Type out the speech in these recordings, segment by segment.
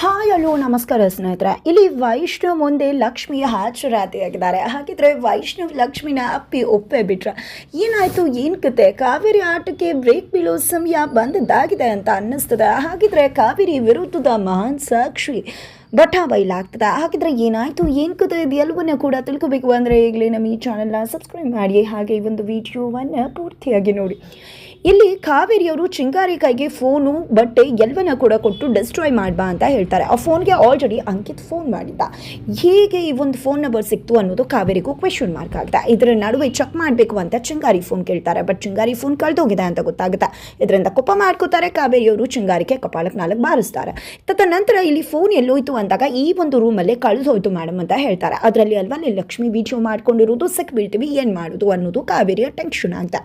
Hi, hello, ನಮಸ್ಕಾರ ಸ್ನೇಹಿತರೆ. ಇಲ್ಲಿ ವೈಷ್ಣವ್ ಮುಂದೆ ಲಕ್ಷ್ಮಿ ಹಾಜರಾತಿಯಾಗಿದ್ದಾರೆ. ಹಾಗಿದ್ರೆ ವೈಷ್ಣವ್ ಲಕ್ಷ್ಮಿನ ಅಪ್ಪಿ ಒಪ್ಪೆ ಬಿಟ್ರೆ ಏನಾಯ್ತು, ಏನ್ ಕತೆ? ಕಾವೇರಿ ಆಟಕ್ಕೆ ಬ್ರೇಕ್ ಬೀಳೋ ಸಮಯ ಬಂದದ್ದಾಗಿದೆ ಅಂತ ಅನ್ನಿಸ್ತದೆ. ಹಾಗಿದ್ರೆ ಕಾವೇರಿ ವಿರುದ್ಧದ ಮಹಾನ್ ಸಾಕ್ಷಿ ಬಠ ಬೈಲಾಗ್ತದೆ ಹಾಗಿದ್ರೆ ಏನಾಯ್ತು, ಏನು ಕತೆ ಇದೆಲ್ಲವನ್ನ ಕೂಡ ತಿಳ್ಕೋಬೇಕು. ಅಂದರೆ ಈಗಲೇ ನಮ್ಮ ಈ ಚಾನಲ್ನ ಸಬ್ಸ್ಕ್ರೈಬ್ ಮಾಡಿ. ಹಾಗೆ ಈ ಒಂದು ವಿಡಿಯೋವನ್ನು ಪೂರ್ತಿಯಾಗಿ ನೋಡಿ. ಇಲ್ಲಿ ಕಾವೇರಿಯವರು ಚಿಂಗಾರಿ ಕೈಗೆ ಫೋನು, ಬಟ್ಟೆ ಎಲ್ಲವನ್ನ ಕೂಡ ಕೊಟ್ಟು ಡಿಸ್ಟ್ರಾಯ್ ಮಾಡ್ಬಾ ಅಂತ ಹೇಳ್ತಾರೆ. ಆ ಫೋನ್ಗೆ ಆಲ್ರೆಡಿ ಅಂಕಿತ್ ಫೋನ್ ಮಾಡಿದ್ದ. ಹೇಗೆ ಈ ಒಂದು ಫೋನ್ ನಂಬರ್ ಸಿಕ್ತು ಅನ್ನೋದು ಕಾವೇರಿಗೂ ಕ್ವೆಶನ್ ಮಾರ್ಕ್ ಆಗಿದೆ ಇದರ ನಡುವೆ ಚೆಕ್ ಮಾಡಬೇಕು ಅಂತ ಚಿಂಗಾರಿ ಫೋನ್ ಕೇಳ್ತಾರೆ. ಬಟ್ ಚಿಂಗಾರಿ ಫೋನ್ ಕಳೆದೋಗಿದೆ ಅಂತ ಗೊತ್ತಾಗುತ್ತೆ. ಇದರಿಂದ ಕೋಪ ಮಾಡ್ಕೋತಾರೆ ಕಾವೇರಿಯವರು ಚಿಂಗಾರಿಗೆ ಕಪಾಳಕ್ಕೆ ನಾಲ್ಕು ಬಾರಿಸ್ತಾರೆ. ತದ ನಂತರ ಇಲ್ಲಿ ಫೋನ್ ಎಲ್ಲೋಯ್ತು ಅಂದಾಗ ಈ ಒಂದು ರೂಮಲ್ಲೇ ಕಳೆದೋಯ್ತು ಮೇಡಮ್ ಅಂತ ಹೇಳ್ತಾರೆ. ಅದರಲ್ಲಿ ಅಲ್ವಾ ಲಕ್ಷ್ಮಿ ವಿಡಿಯೋ ಮಾಡ್ಕೊಂಡಿರೋದು ಸಿಕ್ ಬೀಳ್ತೀವಿ ಏನು ಮಾಡೋದು ಅನ್ನೋದು ಕಾವೇರಿಯ ಟೆನ್ಷನ್ ಅಂತ.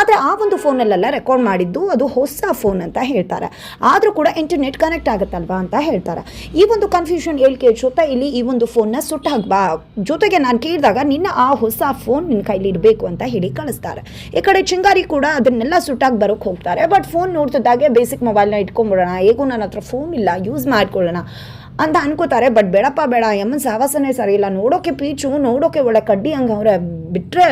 ಆದರೆ ಆ ಒಂದು ಫೋನಲ್ಲೆಲ್ಲ ರೆಕಾರ್ಡ್ ಮಾಡಿದ್ದು ಅದು ಹೊಸ ಫೋನ್ ಅಂತ ಹೇಳ್ತಾರೆ. ಆದರೂ ಕೂಡ ಇಂಟರ್ನೆಟ್ ಕನೆಕ್ಟ್ ಆಗುತ್ತಲ್ವಾ ಅಂತ ಹೇಳ್ತಾರೆ. ಈ ಒಂದು ಕನ್ಫ್ಯೂಷನ್ ಹೇಳಿ ಜೊತೆ ಇಲ್ಲಿ ಈ ಒಂದು ಫೋನ್ನ ಸುಟ್ಟು ಬಾ. ಜೊತೆಗೆ ನಾನು ಕೇಳಿದಾಗ ನಿನ್ನ ಆ ಹೊಸ ಫೋನ್ ನಿನ್ನ ಕೈಲಿ ಇಡಬೇಕು ಅಂತ ಹೇಳಿ ಕಳಿಸ್ತಾರೆ. ಈ ಕಡೆ ಚಿಂಗಾರಿ ಕೂಡ ಅದನ್ನೆಲ್ಲ ಸುಟ್ಟಾಗಿ ಬರೋಕ್ಕೆ ಹೋಗ್ತಾರೆ. ಬಟ್ ಫೋನ್ ನೋಡ್ತಿದ್ದಾಗೆ ಬೇಸಿಕ್ ಮೊಬೈಲ್ನ ಇಟ್ಕೊಂಡ್ಬಿಡೋಣ ಹೇಗೂ ನನ್ನ ಹತ್ರ ಫೋನ್ ಇಲ್ಲ ಯೂಸ್ ಮಾಡ್ಕೊಳ್ಳೋಣ ಅಂತ ಅನ್ಕೋತಾರೆ. ಬಟ್ ಬೇಡಪ್ಪ, ಬೇಡ. ಎಮ್ಮನ್ ಸಾವಾಸನೆ ಸರಿ ಇಲ್ಲ. ನೋಡೋಕೆ ಪೀಚು, ನೋಡೋಕೆ ಒಳ್ಳೆ ಕಡ್ಡಿ ಹಂಗೆ ಅವರ ಬಿಟ್ಟರೆ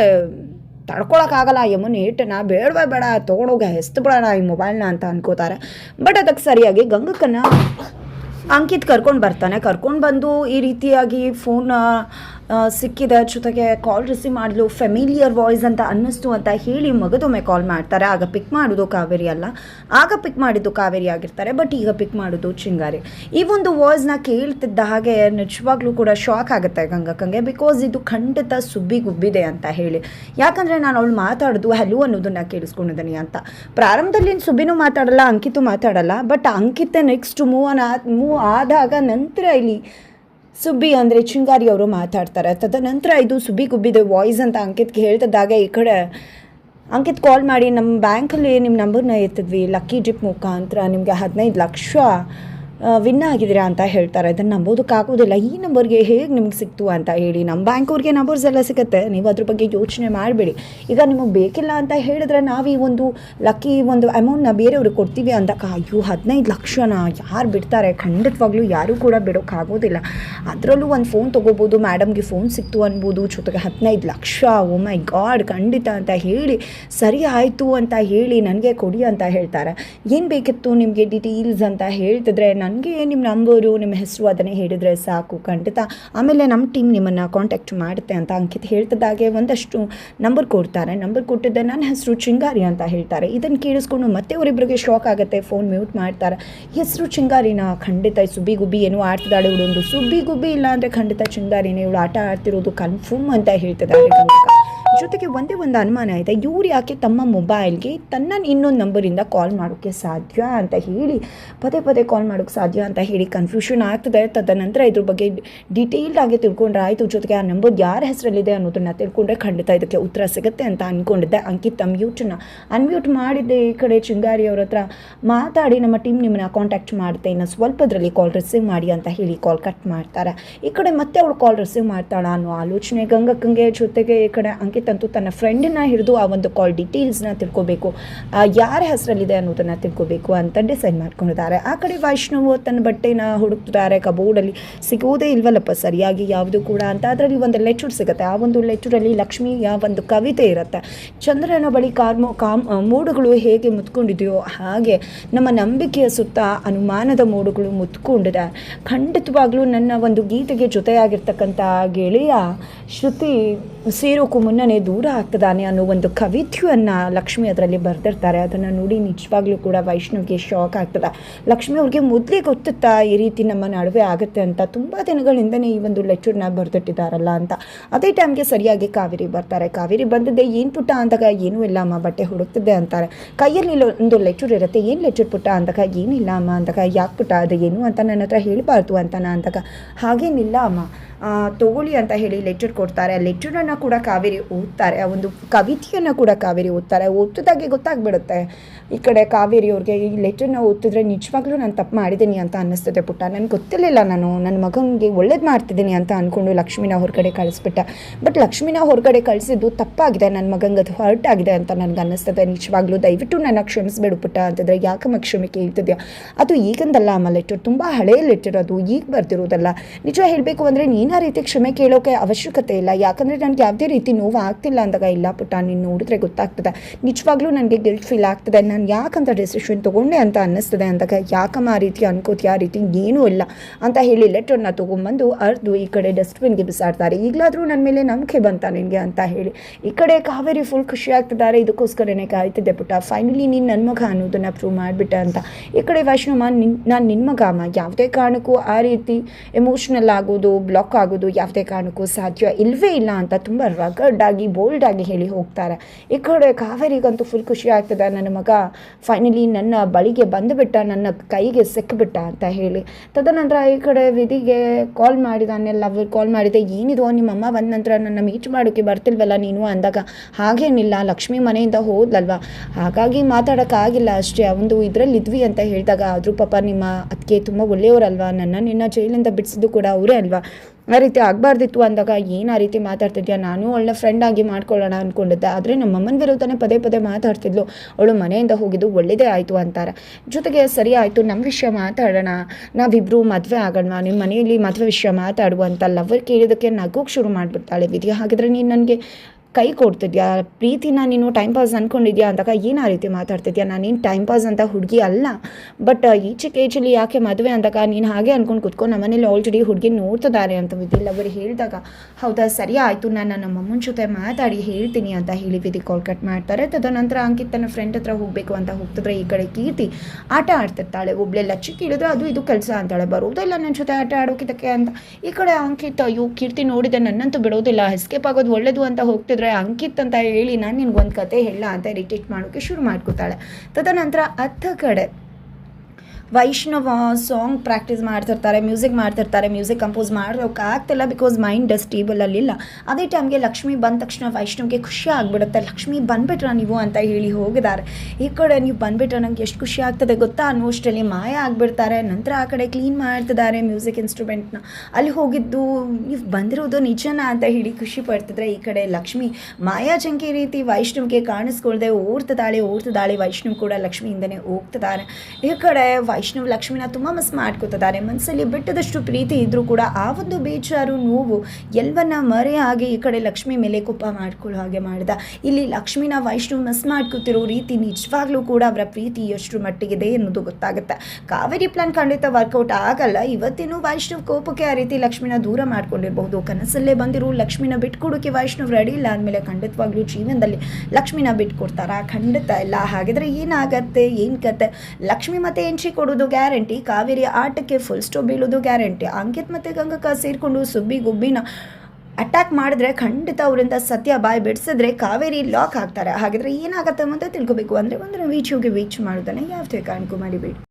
ತಡ್ಕೊಳಕ್ಕಾಗಲ್ಲ ಯಮನ್ ಹಿಟ್ಟನ್ನ ಬೇಡವೇ ಬೇಡ ತೊಗೊಳೋಗ ಹೆಸ್ತು ಬಿಡೋಣ ಈ ಮೊಬೈಲ್ನ ಅಂತ ಅನ್ಕೋತಾರೆ. ಬಟ್ ಅದಕ್ಕೆ ಸರಿಯಾಗಿ ಗಂಗಕ್ಕನ್ನು ಅಂಕಿತ್ ಕರ್ಕೊಂಡು ಬರ್ತಾನೆ. ಕರ್ಕೊಂಡು ಬಂದು ಈ ರೀತಿಯಾಗಿ ಫೋನ್ ಸಿಕ್ಕಿದೆ ಜೊತೆಗೆ ಕಾಲ್ ರಿಸೀವ್ ಮಾಡಲು ಫೆಮಿಲಿಯರ್ ವಾಯ್ಸ್ ಅಂತ ಅನ್ನಿಸ್ತು ಅಂತ ಹೇಳಿ ಮಗದೊಮ್ಮೆ ಕಾಲ್ ಮಾಡ್ತಾರೆ. ಆಗ ಪಿಕ್ ಮಾಡೋದು ಕಾವೇರಿ ಅಲ್ಲ. ಆಗ ಪಿಕ್ ಮಾಡಿದ್ದು ಕಾವೇರಿ ಆಗಿರ್ತಾರೆ. ಬಟ್ ಈಗ ಪಿಕ್ ಮಾಡೋದು ಚಿಂಗಾರಿ ಈ ಒಂದು ವಾಯ್ಸ್ನ ಕೇಳ್ತಿದ್ದ ಹಾಗೆ ನಿಜವಾಗ್ಲೂ ಕೂಡ ಶಾಕ್ ಆಗುತ್ತೆ ಗಂಗಕ್ಕಂಗೆ. ಬಿಕಾಸ್ ಇದು ಖಂಡಿತ ಸುಬ್ಬಿ ಗುಬ್ಬಿದೆ ಅಂತ ಹೇಳಿ. ಯಾಕಂದರೆ ನಾನು ಅವಳು ಮಾತಾಡೋದು ಹಲೋ ಅನ್ನೋದನ್ನು ಕೇಳಿಸ್ಕೊಂಡಿದ್ದೀನಿ ಅಂತ. ಪ್ರಾರಂಭದಲ್ಲಿ ಸುಬ್ಬಿನೂ ಮಾತಾಡಲ್ಲ, ಅಂಕಿತು ಮಾತಾಡಲ್ಲ. But Ankita next move on move ಆದಾಗ ನಂತರ ಇಲ್ಲಿ ಸುಬ್ಬಿ ಅಂದರೆ ಚಿಂಗಾರಿ ಅವರು ಮಾತಾಡ್ತಾರೆ. ತದನಂತರ ಇದು ಸುಬ್ಬಿ ಗುಬ್ಬಿದೆ ವಾಯ್ಸ್ ಅಂತ ಅಂಕಿತ್ಗೆ ಹೇಳ್ತಿದ್ದಾಗ ಈ ಕಡೆ ಅಂಕಿತ್ ಕಾಲ್ ಮಾಡಿ ನಮ್ಮ ಬ್ಯಾಂಕಲ್ಲಿ ನಿಮ್ಮ ನಂಬರ್ನ ಎತ್ತಿದ್ವಿ. ಲಕ್ಕಿ ಡ್ರಿಪ್ ಮುಖಾಂತರ ನಿಮಗೆ ಹದಿನೈದು ಲಕ್ಷ ವಿನ್ ಆಗಿದ್ದೀರಾ ಅಂತ ಹೇಳ್ತಾರೆ. ಇದನ್ನು ನಂಬೋದಕ್ಕಾಗೋದಿಲ್ಲ ಈ ನಂಬರ್ಗೆ ಹೇಗೆ ನಿಮ್ಗೆ ಸಿಕ್ತು ಅಂತ ಹೇಳಿ ನಮ್ಮ ಬ್ಯಾಂಕವ್ರಿಗೆ ನಂಬರ್ಸ್ ಎಲ್ಲ ಸಿಗುತ್ತೆ. ನೀವು ಅದ್ರ ಬಗ್ಗೆ ಯೋಚನೆ ಮಾಡಬೇಡಿ. ಈಗ ನಿಮಗೆ ಬೇಕಿಲ್ಲ ಅಂತ ಹೇಳಿದ್ರೆ ನಾವು ಈ ಒಂದು ಲಕ್ಕಿ ಒಂದು ಅಮೌಂಟ್ನ ಬೇರೆಯವ್ರಿಗೆ ಕೊಡ್ತೀವಿ ಅಂತ ಅಯ್ಯೋ, ಹದಿನೈದು ಲಕ್ಷನ ಯಾರು ಬಿಡ್ತಾರೆ? ಖಂಡಿತವಾಗ್ಲೂ ಯಾರೂ ಕೂಡ ಬಿಡೋಕ್ಕಾಗೋದಿಲ್ಲ ಅದರಲ್ಲೂ ಒಂದು ಫೋನ್ ತೊಗೋಬೋದು ಮೇಡಮ್ಗೆ ಫೋನ್ ಸಿಕ್ತು ಅನ್ಬೋದು, ಜೊತೆಗೆ ಹದಿನೈದು ಲಕ್ಷ, ಓ ಮೈ ಗಾಡ್, ಖಂಡಿತ ಅಂತ ಹೇಳಿ, ಸರಿ ಆಯಿತು ಅಂತ ಹೇಳಿ ನನಗೆ ಕೊಡಿ ಅಂತ ಹೇಳ್ತಾರೆ. ಏನು ಬೇಕಿತ್ತು ನಿಮಗೆ ಡೀಟೇಲ್ಸ್ ಅಂತ ಹೇಳ್ತಿದ್ರೆ ನನಗೆ ನಿಮ್ಮ ನಂಬರು, ನಿಮ್ಮ ಹೆಸರು ಅದನ್ನೇ ಹೇಳಿದರೆ ಸಾಕು, ಖಂಡಿತ. ಆಮೇಲೆ ನಮ್ಮ ಟೀಮ್ ನಿಮ್ಮನ್ನು ಕಾಂಟ್ಯಾಕ್ಟ್ ಮಾಡುತ್ತೆ ಅಂತ ಅಂಕಿತ್ ಹೇಳ್ತಿದ್ದಾಗೆ ಒಂದಷ್ಟು ನಂಬರ್ ಕೊಡ್ತಾರೆ. ನಂಬರ್ ಕೊಟ್ಟಿದ್ದೆ ನನ್ನ ಹೆಸರು ಚಿಂಗಾರಿ ಅಂತ ಹೇಳ್ತಾರೆ. ಇದನ್ನು ಕೇಳಿಸ್ಕೊಂಡು ಮತ್ತೆ ಅವರಿಬ್ಬರಿಗೆ ಶಾಕ್ ಆಗುತ್ತೆ ಫೋನ್ ಮ್ಯೂಟ್ ಮಾಡ್ತಾರೆ. ಹೆಸರು ಚಿಂಗಾರಿನ ಖಂಡಿತ ಸುಬ್ಬಿ ಗುಬ್ಬಿ ಏನೋ ಆಡ್ತಿದ್ದಾಳೆ ಇವಳೊಂದು. ಸುಬ್ಬಿ ಗುಬ್ಬಿ ಇಲ್ಲ ಅಂದರೆ ಖಂಡಿತ ಚಿಂಗಾರಿನೇ ಇವಳು ಆಟ ಆಡ್ತಿರೋದು ಕನ್ಫರ್ಮ್ ಅಂತ ಹೇಳ್ತಿದ್ದಾರೆ. ಜೊತೆಗೆ ಒಂದೇ ಒಂದು ಅನುಮಾನ ಇದೆ. ಇವ್ರು ಯಾಕೆ ತಮ್ಮ ಮೊಬೈಲ್ಗೆ ತನ್ನ ಇನ್ನೊಂದು ನಂಬರಿಂದ ಕಾಲ್ ಮಾಡೋಕ್ಕೆ ಸಾಧ್ಯ ಅಂತ ಹೇಳಿ, ಪದೇ ಪದೇ ಕಾಲ್ ಮಾಡೋಕ್ಕೆ ಸಾಧ್ಯ ಅಂತ ಹೇಳಿ ಕನ್ಫ್ಯೂಷನ್ ಆಗ್ತದೆ. ತದನಂತರ ಇದ್ರ ಬಗ್ಗೆ ಡೀಟೇಲ್ಡ್ ಆಗಿ ತಿಳ್ಕೊಂಡ್ರೆ ಆಯಿತು. ಜೊತೆಗೆ ಆ ನಂಬರ್ ಯಾರ ಹೆಸರಲ್ಲಿದೆ ಅನ್ನೋದನ್ನು ತಿಳ್ಕೊಂಡ್ರೆ ಖಂಡಿತ ಇದಕ್ಕೆ ಉತ್ತರ ಸಿಗುತ್ತೆ ಅಂತ ಅಂದ್ಕೊಂಡಿದ್ದೆ ಅಂಕಿತ್ ಮ್ಯೂಟನ್ನು ಅನ್ಮ್ಯೂಟ್ ಮಾಡಿದ್ದೆ. ಈ ಕಡೆ ಚಿಂಗಾರಿ ಅವ್ರ ಹತ್ರ ಮಾತಾಡಿ, ನಮ್ಮ ಟೀಮ್ ನಿಮ್ಮನ್ನ ಕಾಂಟ್ಯಾಕ್ಟ್ ಮಾಡ್ತೆ. ಇನ್ನು ಸ್ವಲ್ಪದ್ರಲ್ಲಿ ಕಾಲ್ ರಿಸೀವ್ ಮಾಡಿ ಅಂತ ಹೇಳಿ ಕಾಲ್ ಕಟ್ ಮಾಡ್ತಾರೆ. ಈ ಕಡೆ ಮತ್ತೆ ಅವಳು ಕಾಲ್ ರಿಸೀವ್ ಮಾಡ್ತಾಳ ಅನ್ನೋ ಆಲೋಚನೆ ಗಂಗಕ್ಕಂಗೆ, ಜೊತೆಗೆ ಈ ಕಡೆ ಅಂಕಿತ್ ಅಂತೂ ತನ್ನ ಫ್ರೆಂಡನ್ನ ಹಿಡಿದು ಆ ಒಂದು ಕಾಲ್ ಡೀಟೇಲ್ಸ್ನ ತಿಳ್ಕೊಬೇಕು. ಯಾರ ಹೆಸರಲ್ಲಿದೆ ಅನ್ನೋದನ್ನು ತಿಳ್ಕೊಬೇಕು ಅಂತ ಡಿಸೈಡ್ ಮಾಡ್ಕೊಂಡಿದ್ದಾರೆ. ಆ ಕಡೆ ವೈಷ್ಣವು ತನ್ನ ಬಟ್ಟೆನ ಹುಡುಕ್ತಿದ್ದಾರೆ. ಕಬೋರ್ಡಲ್ಲಿ ಸಿಗೋದೇ ಇಲ್ವಲ್ಲಪ್ಪ, ಸರಿಯಾಗಿ ಯಾವುದು ಕೂಡ ಅಂತ. ಅದರಲ್ಲಿ ಒಂದು ಲೆಟರ್ ಸಿಗುತ್ತೆ. ಆ ಒಂದು ಲೆಚೂರಲ್ಲಿ ಲಕ್ಷ್ಮಿಯ ಒಂದು ಕವಿತೆ ಇರುತ್ತೆ. ಚಂದ್ರನ ಬಳಿ ಕಾರ್ಮೋ ಕಾಮ್ ಮೂಡುಗಳು ಹೇಗೆ ಮುತ್ಕೊಂಡಿದೆಯೋ ಹಾಗೆ ನಮ್ಮ ನಂಬಿಕೆಯ ಸುತ್ತ ಅನುಮಾನದ ಮೂಡುಗಳು ಮುತ್ಕೊಂಡಿದೆ. ಖಂಡಿತವಾಗ್ಲೂ ನನ್ನ ಒಂದು ಗೀತೆಗೆ ಜೊತೆಯಾಗಿರ್ತಕ್ಕಂಥ ಗೆಳೆಯ ಶ್ರುತಿ ಸೇರೋಕ್ಕೂ ಮುನ್ನನೇ ದೂರ ಆಗ್ತದಾನೆ ಅನ್ನೋ ಒಂದು ಕವಿತೆಯನ್ನು ಲಕ್ಷ್ಮಿ ಅದರಲ್ಲಿ ಬರೆದಿರ್ತಾರೆ. ಅದನ್ನು ನೋಡಿ ನಿಜವಾಗ್ಲೂ ಕೂಡ ವೈಷ್ಣವ್ಗೆ ಶಾಕ್ ಆಗ್ತದೆ. ಲಕ್ಷ್ಮಿ ಅವ್ರಿಗೆ ಮೊದಲೇ ಗೊತ್ತುತ್ತಾ ಈ ರೀತಿ ನಮ್ಮ ನಡುವೆ ಆಗುತ್ತೆ ಅಂತ. ತುಂಬ ದಿನಗಳಿಂದನೇ ಈ ಒಂದು ಲೆಕ್ಚರ್ನ ಬರೆದಿಟ್ಟಿದ್ದಾರಲ್ಲ ಅಂತ. ಅದೇ ಟೈಮ್ಗೆ ಸರಿಯಾಗಿ ಕಾವೇರಿ ಬರ್ತಾರೆ. ಕಾವೇರಿ ಬಂದಿದ್ದೆ ಏನು ಪುಟ್ಟ ಅಂದಾಗ? ಏನೂ ಇಲ್ಲ ಅಮ್ಮ, ಬಟ್ಟೆ ಹುಡುಕ್ತಿದ್ದೆ ಅಂತಾರೆ. ಕೈಯಲ್ಲಿ ಒಂದು ಲೆಕ್ಚರ್ ಇರುತ್ತೆ. ಏನು ಲೆಕ್ಚರ್ ಪುಟ್ಟ ಅಂದಾಗ? ಏನಿಲ್ಲ ಅಮ್ಮ ಅಂದಾಗ. ಯಾಕೆ ಪುಟ್ಟ ಅದು ಏನು ಅಂತ ನನ್ನ ಹತ್ರ ಹೇಳಬಾರ್ದು ಅಂತ ಅಂದಾಗ, ಹಾಗೇನಿಲ್ಲ ಅಮ್ಮ. ತಗೊಳ್ಳಿ ಅಂತ ಹೇಳಿ ಲೆಟರ್ ಕೊಡ್ತಾರೆ. ಆ ಲೆಟರನ್ನು ಕೂಡ ಕಾವೇರಿ ಓದ್ತಾರೆ. ಆ ಒಂದು ಕವಿತೆಯನ್ನು ಕೂಡ ಕಾವೇರಿ ಓದ್ತಾರೆ. ಓದ್ತಿದ್ದಾಗೆ ಗೊತ್ತಾಗ್ಬಿಡುತ್ತೆ. ಈ ಕಡೆ ಕಾವೇರಿ ಅವ್ರಿಗೆ ಈ ಲೆಟರ್ನ ಓದ್ತಿದ್ರೆ ನಿಜವಾಗ್ಲೂ ನಾನು ತಪ್ಪು ಮಾಡಿದ್ದೀನಿ ಅಂತ ಅನ್ನಿಸ್ತದೆ ಪುಟ್ಟ. ನನಗೆ ಗೊತ್ತಿರಲಿಲ್ಲ ನಾನು. ನನ್ನ ಮಗನಿಗೆ ಒಳ್ಳೇದು ಮಾಡ್ತಿದ್ದೀನಿ ಅಂತ ಅಂದ್ಕೊಂಡು ಲಕ್ಷ್ಮಿನ ಹೊರಗಡೆ ಕಳಿಸ್ಬಿಟ್ಟ. ಬಟ್ ಲಕ್ಷ್ಮಿನ ಹೊರಗಡೆ ಕಳಿಸಿದ್ದು ತಪ್ಪಾಗಿದೆ. ನನ್ನ ಮಗಂಗೆ ಅದು ಹರ್ಟ್ ಆಗಿದೆ ಅಂತ ನನಗೆ ಅನ್ನಿಸ್ತದೆ. ನಿಜವಾಗ್ಲೂ ದಯವಿಟ್ಟು ನನ್ನ ಕ್ಷಮಿಸ್ಬಿಡು ಪುಟ್ಟ ಅಂತಂದರೆ ಯಾಕಮ್ಮ ಕ್ಷಮೆ ಕೇಳ್ತಿದ್ಯಾ? ಅದು ಈಗಂದಲ್ಲ ಅಮ್ಮ ಲೆಟರ್. ತುಂಬ ಹಳೆಯ ಲೆಟರ್ ಅದು. ಈಗ ಬರ್ತಿರೋದಲ್ಲ ನಿಜ ಹೇಳಬೇಕು ಅಂದರೆ ನೀನು ಆ ರೀತಿ ಕ್ಷಮೆ ಕೇಳೋಕೆ ಅವಶ್ಯಕತೆ ಇಲ್ಲ. ಯಾಕಂದರೆ ನನಗೆ ಯಾವುದೇ ರೀತಿ ನೋವು ಆಗ್ತಿಲ್ಲ ಅಂದಾಗ ಇಲ್ಲ ಪುಟ್ಟ ನೀನು ನೋಡಿದ್ರೆ ಗೊತ್ತಾಗ್ತದೆ. ನಿಜವಾಗ್ಲೂ ನನಗೆ ಗಿಲ್ಟ್ ಫೀಲ್ ಆಗ್ತದೆ. ನಾನು ಯಾಕಂತ ಡೆಸಿಷನ್ ತೊಗೊಂಡೆ ಅಂತ ಅನ್ನಿಸ್ತದೆ ಅಂದಾಗ, ಯಾಕಮ್ಮ ಆ ರೀತಿ ಅನ್ಕೋತಿ ಆ ರೀತಿ ಏನೂ ಇಲ್ಲ ಅಂತ ಹೇಳಿ ಲೆಟರ್ನ ತೊಗೊಂಬಂದು ಅರ್ದು ಈ ಕಡೆ ಡಸ್ಟ್ಬಿನ್ಗೆ ಬಿಸಾಡ್ತಾರೆ. ಈಗಲಾದರೂ ನನ್ನ ಮೇಲೆ ನಂಬಿಕೆ ಬಂತ ನಿನಗೆ ಅಂತ ಹೇಳಿ. ಈ ಕಡೆ ಕಾವೇರಿ ಫುಲ್ ಖುಷಿ ಆಗ್ತಿದ್ದಾರೆ. ಇದಕ್ಕೋಸ್ಕರನೇ ಕಾಯ್ತಿದ್ದೆ ಪುಟ್ಟ ಫೈನಲಿ ನೀನು ನನ್ನ ಮಗ ಅನ್ನೋದನ್ನು ಪ್ರೂವ್ ಮಾಡಿಬಿಟ್ಟೆ ಅಂತ. ಈ ಕಡೆ ವೈಷ್ಣವ, ನಿನ್ ನಾನು ನಿನ್ನ ಮಗ ಅಮ್ಮ. ಯಾವುದೇ ಕಾರಣಕ್ಕೂ ಆ ರೀತಿ ಎಮೋಷ್ನಲ್ ಆಗೋದು ಬ್ಲಾಕ್ ಆಗೋದು ಯಾವುದೇ ಕಾರಣಕ್ಕೂ ಸಾಧ್ಯ ಇಲ್ಲವೇ ಇಲ್ಲ ಅಂತ ತುಂಬ ರಗಡಾಗಿ ಬೋಲ್ಡಾಗಿ ಹೇಳಿ ಹೋಗ್ತಾರೆ. ಈ ಕಡೆ ಕಾವೇರಿಗಂತೂ ಫುಲ್ ಖುಷಿ ಆಗ್ತದೆ. ನನ್ನ ಮಗ ಫೈನಲಿ ನನ್ನ ಬಳಿಗೆ ಬಂದುಬಿಟ್ಟ, ನನ್ನ ಕೈಗೆ ಸಿಕ್ಕಿಬಿಟ್ಟ ಅಂತ ಹೇಳಿ. ತದನಂತರ ಈ ಕಡೆ ವಿಧಿಗೆ ಕಾಲ್ ಮಾಡಿದಾನೆ ಲವ್ ಕಾಲ್ ಮಾಡಿದೆ. ಏನಿದು ನಿಮ್ಮಮ್ಮ ಬಂದ ನಂತರ ನನ್ನ ಮೀಟ್ ಮಾಡೋಕ್ಕೆ ಬರ್ತಿಲ್ವಲ್ಲ ನೀನು ಅಂದಾಗ, ಹಾಗೇನಿಲ್ಲ, ಲಕ್ಷ್ಮಿ ಮನೆಯಿಂದ ಹೋದ್ಲಲ್ವ? ಹಾಗಾಗಿ ಮಾತಾಡೋಕ್ಕಾಗಿಲ್ಲ ಅಷ್ಟೇ. ಒಂದು ಇದರಲ್ಲಿ ಇದ್ವಿ ಅಂತ ಹೇಳಿದಾಗ, ಆದರೂ ಪಾಪ ನಿಮ್ಮ ಅದಕ್ಕೆ ತುಂಬ ಒಳ್ಳೆಯವರಲ್ವಾ? ನನ್ನ ನಿನ್ನ ಜೈಲಿಂದ ಬಿಡಿಸಿದ್ದು ಕೂಡ ಅವರೇ ಅಲ್ವಾ? ಆ ರೀತಿ ಆಗಬಾರ್ದಿತ್ತು ಅಂದಾಗ ಏನು ಆ ರೀತಿ ಮಾತಾಡ್ತಿದ್ಯಾ? ನಾನು ಅವಳನ್ನ ಫ್ರೆಂಡ್ ಆಗಿ ಮಾಡ್ಕೊಳ್ಳೋಣ ಅಂದ್ಕೊಂಡಿದ್ದೆ ಆದರೆ ನಮ್ಮಮ್ಮನ ವಿರುದ್ಧನೇ ಪದೇ ಪದೇ ಮಾತಾಡ್ತಿದ್ಲು. ಅವಳು ಮನೆಯಿಂದ ಹೋಗಿದ್ದು ಒಳ್ಳೇದೇ ಆಯಿತು ಅಂತಾರೆ. ಜೊತೆಗೆ ಸರಿ ಆಯಿತು ನಮ್ಮ ವಿಷಯ ಮಾತಾಡೋಣ. ನಾವಿಬ್ಬರು ಮದುವೆ ಆಗೋಣ. ನಿಮ್ಮ ಮನೆಯಲ್ಲಿ ಮದುವೆ ವಿಷಯ ಮಾತಾಡುವ ಅಂತ ಲವರ್ ಕೇಳಿದ್ದಕ್ಕೆ ನಗೋಕ್ಕೆ ಶುರು ಮಾಡಿಬಿಡ್ತಾಳೆ. ವಿದ್ಯೆ, ಹಾಗಿದ್ರೆ ನೀನು ನನಗೆ ಕೈ ಕೊಡ್ತಿದ್ಯಾ? ಪ್ರೀತಿನ ನೀನು ಟೈಮ್ ಪಾಸ್ ಅಂದ್ಕೊಂಡಿದ್ಯಾ ಅಂದಾಗ ಏನು ಆ ರೀತಿ ಮಾತಾಡ್ತಿದ್ಯಾ? ನಾನೇನು ಟೈಮ್ ಪಾಸ್ ಅಂತ ಹುಡುಗಿ ಅಲ್ಲ. ಬಟ್ ಈಚೆಗೆ ಏಜಲ್ಲಿ ಯಾಕೆ ಮದುವೆ ಅಂದಾಗ ನೀನು ಹಾಗೆ ಅಂದ್ಕೊಂಡು ಕುತ್ಕೊಂಡು ನಮ್ಮನೇಲಿ ಆಲ್ರೆಡಿ ಹುಡುಗಿ ನೋಡ್ತಿದ್ದಾರೆ ಅಂತ ವಿಧಿಲ್ ಅವರು ಹೇಳಿದಾಗ, ಹೌದಾ, ಸರಿ ಆಯಿತು, ನಾನು ನನ್ನ ಅಮ್ಮನ ಜೊತೆ ಮಾತಾಡಿ ಹೇಳ್ತೀನಿ ಅಂತ ಹೇಳಿ ವಿಧಿ ಕಾಲ್ ಕಟ್ ಮಾಡ್ತಾರೆ. ತದನಂತರ ಅಂಕಿತ್ ತನ್ನ ಫ್ರೆಂಡ್ ಹತ್ರ ಹೋಗಬೇಕು ಅಂತ ಹೋಗ್ತಿದ್ರೆ ಈ ಕಡೆ ಕೀರ್ತಿ ಆಟ ಆಡ್ತಿರ್ತಾಳೆ. ಒಬ್ಳೆ ಲಚ್ಚಿ ಕೇಳಿದ್ರೆ ಅದು ಇದು ಕೆಲಸ ಅಂತಾಳೆ. ಬರೋದಿಲ್ಲ ನನ್ನ ಜೊತೆ ಆಟ ಆಡೋಕಿದ್ದಕ್ಕೆ ಅಂತ. ಈ ಕಡೆ ಅಂಕಿತ್, ಅಯ್ಯೋ, ಕೀರ್ತಿ ನೋಡಿದೆ ನನ್ನಂತೂ ಬಿಡೋದಿಲ್ಲ. ಎಸ್ಕೇಪ್ ಆಗೋದು ಒಳ್ಳೇದು ಅಂತ ಹೋಗ್ತಿದ್ರೆ ಅಂಕಿತ್ ಅಂತ ಹೇಳಿ ನಾನು ನಿನ್ಗೊಂದು ಕತೆ ಹೇಳ ಅಂತ ರಿಟೀಟ್ ಮಾಡೋಕ್ಕೆ ಶುರು ಮಾಡ್ಕೊತಾಳೆ. ತದನಂತರ ಹತ್ತ ಕಡೆ ವೈಷ್ಣವ ಸಾಂಗ್ ಪ್ರಾಕ್ಟೀಸ್ ಮಾಡ್ತಿರ್ತಾರೆ ಮ್ಯೂಸಿಕ್ ಮಾಡ್ತಿರ್ತಾರೆ ಮ್ಯೂಸಿಕ್ ಕಂಪೋಸ್ ಮಾಡೋಕೆ ಆಗ್ತಿಲ್ಲ ಬಿಕಾಸ್ ಮೈಂಡ್ ಸ್ಟೇಬಲ್ ಅಲ್ಲಿಲ್ಲ. ಅದೇ ಟೈಮ್ಗೆ ಲಕ್ಷ್ಮಿ ಬಂದ ತಕ್ಷಣ ವೈಷ್ಣವ್ಗೆ ಖುಷಿ ಆಗ್ಬಿಡುತ್ತೆ. ಲಕ್ಷ್ಮಿ ಬಂದ್ಬಿಟ್ರ ನೀವು ಅಂತ ಹೇಳಿ ಹೋಗಿದ್ದಾರೆ. ಈ ಕಡೆ ನೀವು ಬಂದ್ಬಿಟ್ರೆ ನಂಗೆ ಎಷ್ಟು ಖುಷಿ ಆಗ್ತದೆ ಗೊತ್ತಾ? ಅನ್ನೋಷ್ಟರಲ್ಲಿ ಮಾಯ ಆಗಿಬಿಡ್ತಾರೆ. ನಂತರ ಆ ಕಡೆ ಕ್ಲೀನ್ ಮಾಡ್ತಿದ್ದಾರೆ ಮ್ಯೂಸಿಕ್ ಇನ್ಸ್ಟ್ರೂಮೆಂಟ್ನ ಅಲ್ಲಿ ಹೋಗಿದ್ದು ನೀವು ಬಂದಿರೋದು ನಿಜನಾ ಅಂತ ಹೇಳಿ ಖುಷಿ ಪಡ್ತಿದ್ರೆ ಈ ಕಡೆ ಲಕ್ಷ್ಮಿ ಮಾಯಾ ಜಂಕಿ ರೀತಿ ವೈಷ್ಣವ್ಗೆ ಕಾಣಿಸ್ಕೊಳ್ದೆ ಓರ್ತದಾಳೆ ಓರ್ತದಾಳೆ ವೈಷ್ಣವ್ ಕೂಡ ಲಕ್ಷ್ಮಿಯಿಂದನೇ ಹೋಗ್ತಿದ್ದಾರೆ. ಈ ಕಡೆ ವೈಷ್ಣವ್ ಲಕ್ಷ್ಮಿನ ತುಂಬ ಮಿಸ್ ಮಾಡ್ಕೋತಿದ್ದಾರೆ. ಮನಸ್ಸಲ್ಲಿ ಬಿಟ್ಟದಷ್ಟು ಪ್ರೀತಿ ಇದ್ರೂ ಕೂಡ ಆ ಒಂದು ಬೇಜಾರು, ನೋವು ಎಲ್ಲವನ್ನ ಮರೆ ಹಾಗೆ ಈ ಕಡೆ ಲಕ್ಷ್ಮಿ ಮೇಲೆ ಕೋಪ ಮಾಡ್ಕೊಳ್ಳೋ ಹಾಗೆ ಮಾಡಿದ. ಇಲ್ಲಿ ಲಕ್ಷ್ಮಿನ ವೈಷ್ಣವ್ ಮಿಸ್ ಮಾಡ್ಕೋತಿರೋ ರೀತಿ ನಿಜವಾಗ್ಲೂ ಕೂಡ ಅವರ ಪ್ರೀತಿ ಎಷ್ಟು ಮಟ್ಟಿಗಿದೆ ಅನ್ನೋದು ಗೊತ್ತಾಗುತ್ತೆ. ಕಾವೇರಿ ಪ್ಲಾನ್ ಖಂಡಿತ ವರ್ಕೌಟ್ ಆಗಲ್ಲ. ಇವತ್ತಿನ ವೈಷ್ಣವ್ ಕೋಪಕ್ಕೆ ಆ ರೀತಿ ಲಕ್ಷ್ಮಿನ ದೂರ ಮಾಡ್ಕೊಂಡಿರಬಹುದು. ಕನಸಲ್ಲೇ ಬಂದಿರೋ ಲಕ್ಷ್ಮಿನ ಬಿಟ್ಕೊಡೋಕೆ ವೈಷ್ಣವ್ ರೆಡಿ ಇಲ್ಲ ಅಂದಮೇಲೆ ಖಂಡಿತವಾಗ್ಲೂ ಜೀವನದಲ್ಲಿ ಲಕ್ಷ್ಮಿನ ಬಿಟ್ಕೊಡ್ತಾರಾ? ಖಂಡಿತ ಇಲ್ಲ. ಹಾಗಿದ್ರೆ ಏನಾಗತ್ತೆ? ಏನ್ ಕತೆ? ಲಕ್ಷ್ಮಿ ಮತ್ತೆ ಎಂಚಿ ಕೊಡೋದು ಗ್ಯಾರಂಟಿ. ಕಾವೇರಿ ಆಟಕ್ಕೆ ಫುಲ್ ಸ್ಟೋ ಬೀಳೋದು ಗ್ಯಾರಂಟಿ. ಅಂಕಿತ್ ಮತ್ತು ಗಂಗಕ್ಕ ಸೇರಿಕೊಂಡು ಸುಬ್ಬಿ ಗುಬ್ಬಿನ ಅಟ್ಯಾಕ್ ಮಾಡಿದ್ರೆ ಖಂಡಿತ ಅವರಿಂದ ಸತ್ಯ ಬಾಯಿ ಬಿಡಿಸಿದ್ರೆ ಕಾವೇರಿ ಲಾಕ್ ಆಗ್ತಾರೆ. ಹಾಗಿದ್ರೆ ಏನಾಗುತ್ತೆ ಅಂತ ತಿಳ್ಕೊಬೇಕು. ಅಂದರೆ ಒಂದು ಹೋಗಿ ವೀಚ್ ಮಾಡೋದನ್ನು ಯಾವುದೇ ಕಾರಣಕ್ಕೂ ಮಾಡಿಬೇಡಿ